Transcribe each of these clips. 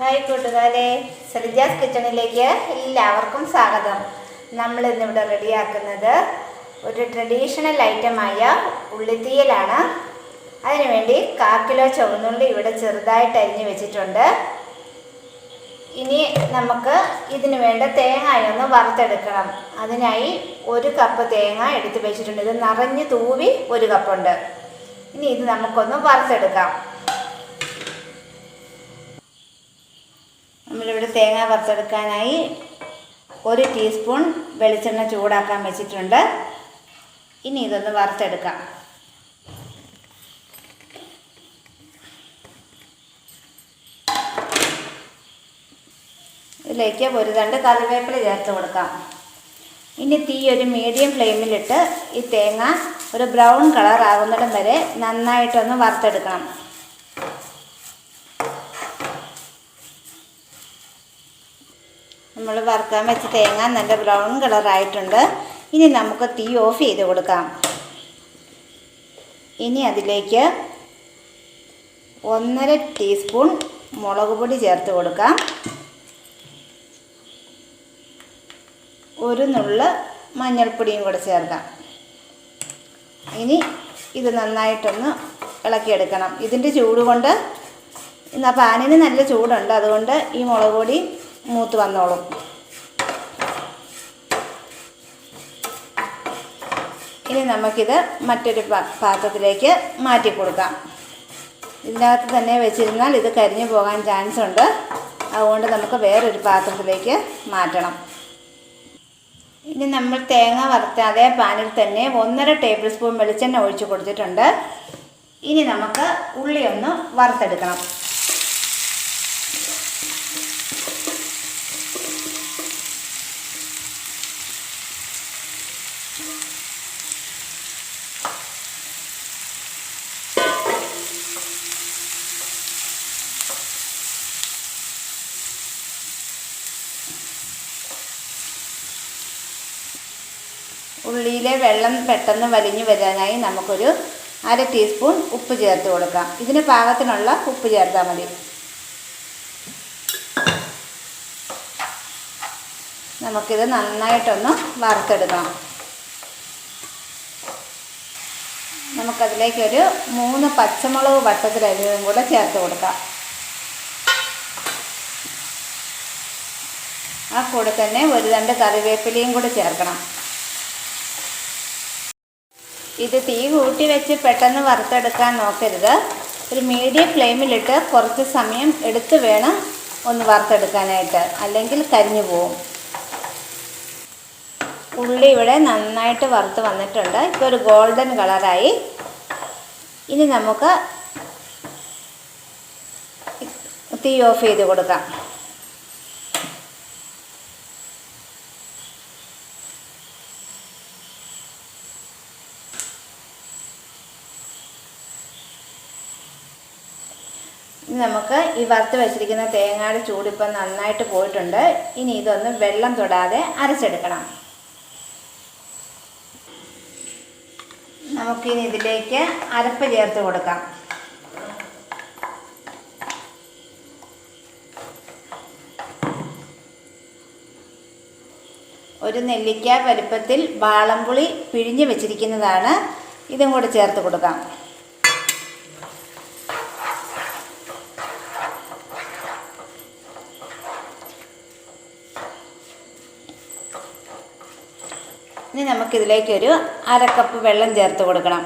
Hi കൂട്ടുകാരെ. സരിജാസ് കിച്ചണിലേക്ക് എല്ലാവർക്കും സ്വാഗതം. നമ്മൾ ഇന്നിവിടെ റെഡിയാക്കുന്നത് ഒരു ട്രഡീഷണൽ ഐറ്റമായ ഉള്ളിത്തീയലാണ്. അതിനുവേണ്ടി കാ കിലോ ചുവന്നുള്ളി ഇവിടെ ചെറുതായിട്ട് അരിഞ്ഞു വെച്ചിട്ടുണ്ട്. ഇനി നമുക്ക് ഇതിനു വേണ്ട തേങ്ങയൊന്ന് വറുത്തെടുക്കണം. അതിനായി ഒരു കപ്പ് തേങ്ങ എടുത്ത് വെച്ചിട്ടുണ്ട്. ഇത് നിറഞ്ഞ് തൂവി ഒരു കപ്പുണ്ട്. ഇനി ഇത് നമുക്കൊന്ന് വറുത്തെടുക്കാം. നമ്മളിവിടെ തേങ്ങ വറുത്തെടുക്കാനായി ഒരു ടീസ്പൂൺ വെളിച്ചെണ്ണ ചൂടാക്കാൻ വെച്ചിട്ടുണ്ട്. ഇനി ഇതൊന്ന് വറുത്തെടുക്കാം. ഇതിലേക്ക് ഒരു രണ്ട് കറിവേപ്പില ചേർത്ത് കൊടുക്കാം. ഇനി തീ ഒരു മീഡിയം ഫ്ലെയിമിലിട്ട് ഈ തേങ്ങ ഒരു ബ്രൗൺ കളർ ആകുന്നിടം വരെ നന്നായിട്ടൊന്ന് വറുത്തെടുക്കണം. നമ്മൾ വറുക്കാൻ വെച്ച തേങ്ങ നല്ല ബ്രൗൺ കളറായിട്ടുണ്ട് ഇനി നമുക്ക് തീ ഓഫ് ചെയ്ത് കൊടുക്കാം. ഇനി അതിലേക്ക് ഒന്നര ടീസ്പൂൺ മുളക് പൊടി ചേർത്ത് കൊടുക്കാം. ഒരു നുള്ള മഞ്ഞൾപ്പൊടിയും കൂടെ ചേർക്കാം. ഇനി ഇത് നന്നായിട്ടൊന്ന് ഇളക്കിയെടുക്കണം. ഇതിന്റെ ചൂട് കൊണ്ട് ഇന്ന് പാനിന് നല്ല ചൂടുണ്ട്. അതുകൊണ്ട് ഈ മുളക് പൊടി മൂത്ത് വന്നോളും. ഇനി നമുക്കിത് മറ്റൊരു പാത്രത്തിലേക്ക് മാറ്റി കൊടുക്കാം. ഇതിനകത്ത് തന്നെ വെച്ചിരുന്നാൽ ഇത് കരിഞ്ഞു പോകാൻ ചാൻസ് ഉണ്ട്. അതുകൊണ്ട് നമുക്ക് വേറൊരു പാത്രത്തിലേക്ക് മാറ്റണം. ഇനി നമ്മൾ തേങ്ങ വറുത്താതെ പാനിൽ തന്നെ ഒന്നര ടേബിൾ സ്പൂൺ വെളിച്ചെണ്ണ ഒഴിച്ച് കൊടുത്തിട്ടുണ്ട്. ഇനി നമുക്ക് ഉള്ളി ഒന്ന് വറുത്തെടുക്കണം. ഉള്ളിയിലെ വെള്ളം പെട്ടെന്ന് വലിഞ്ഞു വരാനായി നമുക്കൊരു അര ടീസ്പൂൺ ഉപ്പ് ചേർത്ത് കൊടുക്കാം. ഇതിന് പാകത്തിനുള്ള ഉപ്പ് ചേർത്താൽ മതി. നമുക്കിത് നന്നായിട്ടൊന്ന് വറുത്തെടുക്കണം. നമുക്കതിലേക്കൊരു മൂന്ന് പച്ചമുളക് വട്ടത്തിലരിഞ്ഞതും കൂടെ ചേർത്ത് കൊടുക്കാം. ആ കൂടെ തന്നെ ഒരു രണ്ട് കറിവേപ്പിലയും കൂടെ ചേർക്കണം. ഇത് തീ കൂട്ടി വെച്ച് പെട്ടെന്ന് വറുത്തെടുക്കാൻ നോക്കരുത്. ഒരു മീഡിയം ഫ്ലെയിമിലിട്ട് കുറച്ച് സമയം എടുത്ത് വേണം ഒന്ന് വറുത്തെടുക്കാനായിട്ട്. അല്ലെങ്കിൽ കരിഞ്ഞു പോവും. ഉള്ളി ഇവിടെ നന്നായിട്ട് വറുത്ത് വന്നിട്ടുണ്ട്. ഇപ്പോൾ ഒരു ഗോൾഡൻ കളറായി. ഇനി നമുക്ക് തീ ഓഫ് ചെയ്ത് കൊടുക്കാം. ഇനി നമുക്ക് ഈ വറുത്ത് വെച്ചിരിക്കുന്ന തേങ്ങയുടെ ചൂടിപ്പം നന്നായിട്ട് പോയിട്ടുണ്ട്. ഇനി ഇതൊന്ന് വെള്ളം തൊടാതെ അരച്ചെടുക്കണം. നമുക്കിനി ഇതിലേക്ക് അരപ്പ് ചേർത്ത് കൊടുക്കാം. ഒരു നെല്ലിക്ക വലുപ്പത്തിൽ വാളംപുളി പിഴിഞ്ഞ് വെച്ചിരിക്കുന്നതാണ്. ഇതും കൂടെ ചേർത്ത് കൊടുക്കാം. ഇനി നമുക്കിതിലേക്കൊരു അരക്കപ്പ് വെള്ളം ചേർത്ത് കൊടുക്കണം.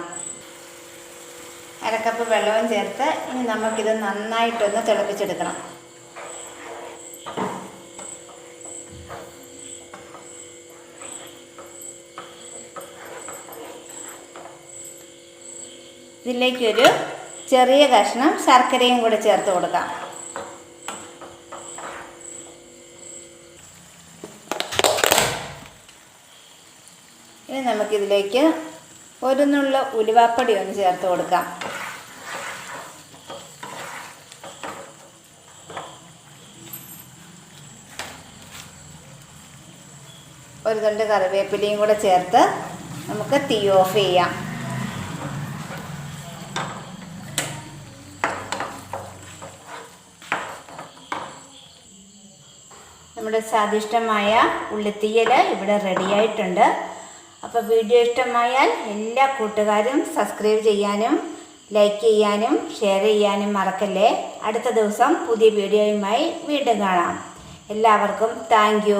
അരക്കപ്പ് വെള്ളവും ചേർത്ത് ഇനി നമുക്കിത് നന്നായിട്ടൊന്ന് തിളപ്പിച്ചെടുക്കണം. ഇതിലേക്കൊരു ചെറിയ കഷ്ണം ശർക്കരയും കൂടെ ചേർത്ത് കൊടുക്കാം ഇനി നമുക്കിതിലേക്ക് ഒരു നുള്ള ഉലുവാപ്പൊടി ഒന്ന് ചേർത്ത് കൊടുക്കാം. ഒരു തണ്ട് കറിവേപ്പിലയും കൂടെ ചേർത്ത് നമുക്ക് തീ ഓഫ് ചെയ്യാം. നമ്മുടെ സ്വാദിഷ്ടമായ ഉള്ളിത്തീയൽ ഇവിടെ റെഡിയായിട്ടുണ്ട് അപ്പോൾ വീഡിയോ ഇഷ്ടമായാൽ എല്ലാ കൂട്ടുകാരും സബ്സ്ക്രൈബ് ചെയ്യാനും ലൈക്ക് ചെയ്യാനും ഷെയർ ചെയ്യാനും മറക്കല്ലേ? അടുത്ത ദിവസം പുതിയ വീഡിയോയുമായി വീണ്ടും കാണാം. എല്ലാവർക്കും താങ്ക്